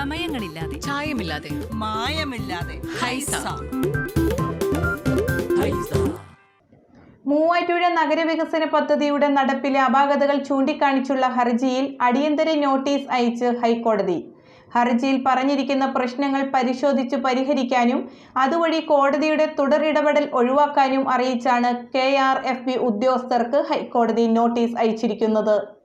ചമയങ്ങളില്ലാതെ ചായമില്ലാതെ. മായമില്ലാതെ. ഹൈസ. മൂവാറ്റുപുഴ നഗരവികസന പദ്ധതിയുടെ നടപ്പിലെ അപാകതകൾ ചൂണ്ടിക്കാണിച്ചുള്ള ഹർജിയിൽ അടിയന്തര നോട്ടീസ് അയച്ച് ഹൈക്കോടതി. ഹർജിയിൽ പറഞ്ഞിരിക്കുന്ന പ്രശ്നങ്ങൾ പരിശോധിച്ച് പരിഹരിക്കാനും അതുവഴി കോടതിയുടെ തുടരിടപെടൽ ഒഴിവാക്കാനും അറിയിച്ചാണ് കെ ആർ എഫ് ബി ഉദ്യോഗസ്ഥർക്ക് ഹൈക്കോടതി നോട്ടീസ് അയച്ചിരിക്കുന്നത്.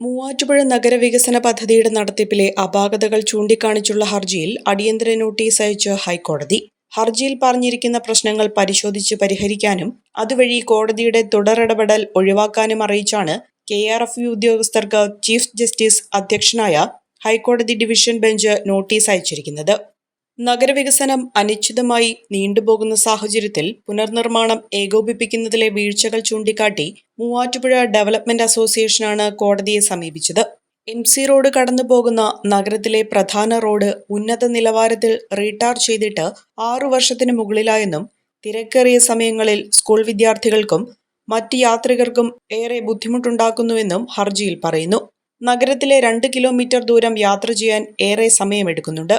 മൂവാറ്റുപുഴ നഗരവികസന പദ്ധതിയുടെ നടത്തിപ്പിലെ അപാകതകൾ ചൂണ്ടിക്കാണിച്ചുള്ള ഹർജിയിൽ അടിയന്തര നോട്ടീസ് അയച്ച് ഹൈക്കോടതി. ഹർജിയിൽ പറഞ്ഞിരിക്കുന്ന പ്രശ്നങ്ങൾ പരിശോധിച്ച് പരിഹരിക്കാനും അതുവഴി കോടതിയുടെ തുടരിടപെടൽ ഒഴിവാക്കാനും അറിയിച്ചാണ് കെ ആർ എഫ് യു ഉദ്യോഗസ്ഥർക്ക് ചീഫ് ജസ്റ്റിസ് അധ്യക്ഷനായ ഹൈക്കോടതി ഡിവിഷൻ ബെഞ്ച് നോട്ടീസ് അയച്ചിരിക്കുന്നത്. നഗരവികസനം അനിശ്ചിതമായി നീണ്ടുപോകുന്ന സാഹചര്യത്തിൽ പുനർനിർമ്മാണം ഏകോപിപ്പിക്കുന്നതിലെ വീഴ്ചകൾ ചൂണ്ടിക്കാട്ടി മൂവാറ്റുപുഴ ഡെവലപ്മെന്റ് അസോസിയേഷനാണ് കോടതിയെ സമീപിച്ചത്. എം സി റോഡ് കടന്നുപോകുന്ന നഗരത്തിലെ പ്രധാന റോഡ് ഉന്നത നിലവാരത്തിൽ റീടാർ ചെയ്തിട്ട് ആറു വർഷത്തിന് മുകളിലായെന്നും തിരക്കേറിയ സമയങ്ങളിൽ സ്കൂൾ വിദ്യാർത്ഥികൾക്കും മറ്റ് യാത്രികർക്കും ഏറെ ബുദ്ധിമുട്ടുണ്ടാക്കുന്നുവെന്നും ഹർജിയിൽ പറയുന്നു. നഗരത്തിലെ രണ്ട് കിലോമീറ്റർ ദൂരം യാത്ര ചെയ്യാൻ ഏറെ സമയമെടുക്കുന്നുണ്ട്.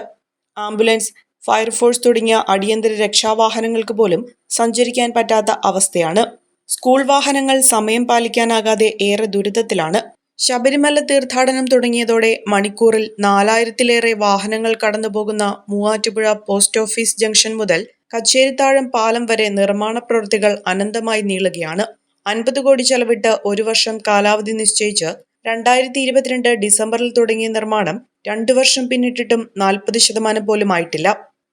ആംബുലൻസ് ഫയർഫോഴ്സ് തുടങ്ങിയ അടിയന്തര രക്ഷാവാഹനങ്ങൾക്ക് പോലും സഞ്ചരിക്കാൻ പറ്റാത്ത അവസ്ഥയാണ്. സ്കൂൾ വാഹനങ്ങൾ സമയം പാലിക്കാനാകാതെ ഏറെ ദുരിതത്തിലാണ്. ശബരിമല തീർത്ഥാടനം തുടങ്ങിയതോടെ മണിക്കൂറിൽ നാലായിരത്തിലേറെ വാഹനങ്ങൾ കടന്നുപോകുന്ന മൂവാറ്റുപുഴ പോസ്റ്റ് ഓഫീസ് ജംഗ്ഷൻ മുതൽ കച്ചേരിത്താഴം പാലം വരെ നിർമ്മാണ പ്രവൃത്തികൾ അനന്തമായി നീളുകയാണ്. അൻപത് കോടി ചെലവിട്ട് ഒരു വർഷം കാലാവധി നിശ്ചയിച്ച് രണ്ടായിരത്തി ഇരുപത്തിരണ്ട് ഡിസംബറിൽ തുടങ്ങിയ നിർമ്മാണം രണ്ടു വർഷം പിന്നിട്ടിട്ടും നാൽപ്പത് ശതമാനം പോലും ആയിട്ടില്ല.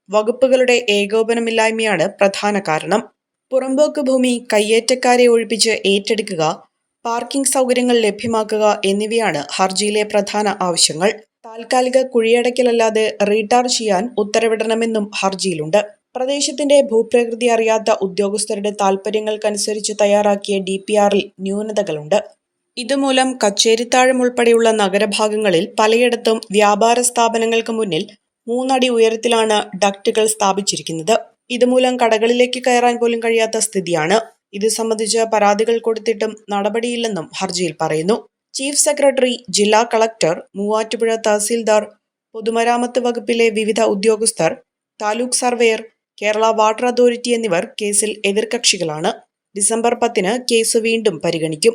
വകുപ്പുകളുടെ ഏകോപനമില്ലായ്മയാണ് പ്രധാന കാരണം. പുറമ്പോക്ക് ഭൂമി കയ്യേറ്റക്കാരെ ഒഴിപ്പിച്ച് ഏറ്റെടുക്കുക പാർക്കിംഗ് സൗകര്യങ്ങൾ ലഭ്യമാക്കുക എന്നിവയാണ് ഹർജിയിലെ പ്രധാന ആവശ്യങ്ങൾ. താൽക്കാലിക കുഴിയടയ്ക്കലല്ലാതെ റീടാർ ചെയ്യാൻ ഉത്തരവിടണമെന്നും ഹർജിയിലുണ്ട്. പ്രദേശത്തിന്റെ ഭൂപ്രകൃതി അറിയാത്ത ഉദ്യോഗസ്ഥരുടെ താൽപ്പര്യങ്ങൾക്കനുസരിച്ച് തയ്യാറാക്കിയ ഡി പി ആറിൽ ന്യൂനതകളുണ്ട്. ഇതുമൂലം കച്ചേരിത്താഴം ഉൾപ്പെടെയുള്ള നഗരഭാഗങ്ങളിൽ പലയിടത്തും വ്യാപാര സ്ഥാപനങ്ങൾക്ക് മുന്നിൽ മൂന്നടി ഉയരത്തിലാണ് ഡക്റ്റുകൾ സ്ഥാപിച്ചിരിക്കുന്നത്. ഇതുമൂലം കടകളിലേക്ക് കയറാൻ പോലും കഴിയാത്ത സ്ഥിതിയാണ്. ഇത് സംബന്ധിച്ച് പരാതികൾ കൊടുത്തിട്ടും നടപടിയില്ലെന്നും ഹർജിയിൽ പറയുന്നു. ചീഫ് സെക്രട്ടറി ജില്ലാ കളക്ടർ മൂവാറ്റുപുഴ തഹസീൽദാർ പൊതുമരാമത്ത് വകുപ്പിലെ വിവിധ ഉദ്യോഗസ്ഥർ taluk surveyor Kerala water authority എന്നിവർ കേസിൽ എതിർകക്ഷികളാണ്. ഡിസംബർ പത്തിന് കേസ് വീണ്ടും പരിഗണിക്കും.